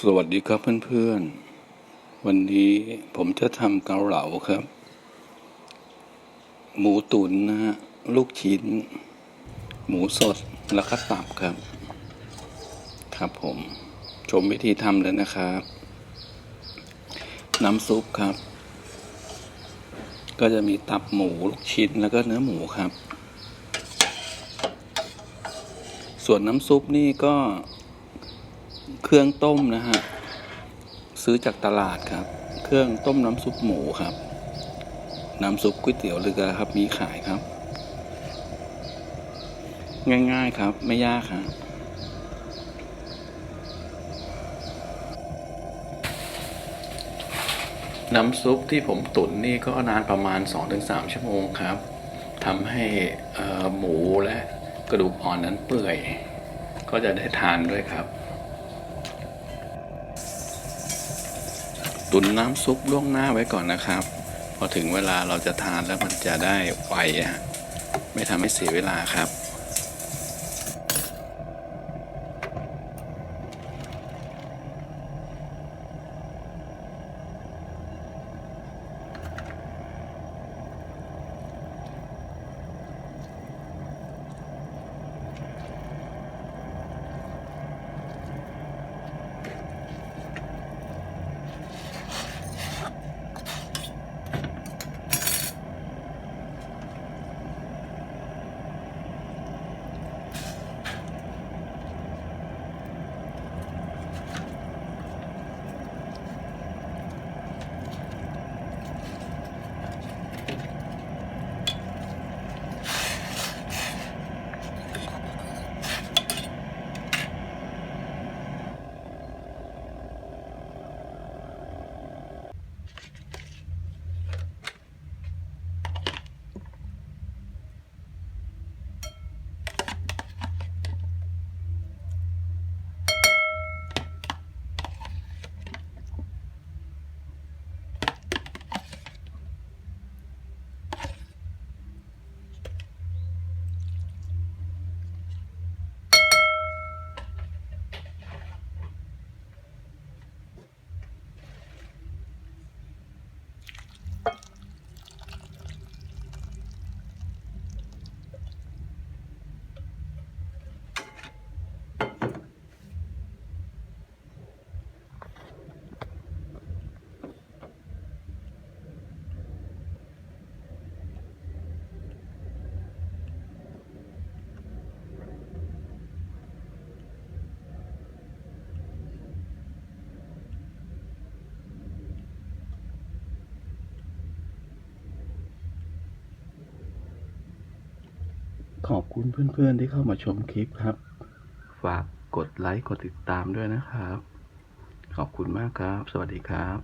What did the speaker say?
สวัสดีครับเพื่อนๆ วันนี้ผมจะทำเกาเหลาครับ หมูตุ๋นนะฮะลูกชิ้น หมูสดแล้วก็ตับครับ ครับผม ชมวิธีทำเลยนะครับ น้ำซุปครับ ก็จะมีตับหมูลูกชิ้นแล้วก็เนื้อหมูครับ ส่วนน้ำซุปนี่ก็ เครื่องต้มนะฮะ ซื้อจากตลาดครับ เครื่องต้มน้ำซุปหมูครับ น้ำซุปก๋วยเตี๋ยวเรือครับ มีขายครับ ง่ายๆครับ ไม่ยากครับน้ำซุปที่ผมตุ๋นนี่ก็นานประมาณ 2-3 ชั่วโมงครับทำให้หมูและกระดูกอ่อนนั้นเปื่อย ก็จะได้ทานด้วยครับ ตุนน้ำซุปล่วงหน้าไว้ก่อนนะครับ พอถึงเวลาเราจะทานแล้วมันจะได้ไวอะฮะไม่ทำให้เสียเวลาครับ ขอบคุณเพื่อนๆที่เข้ามาชมคลิปครับ ฝากกดไลค์กดติดตามด้วยนะครับ ขอบคุณมากครับ สวัสดีครับ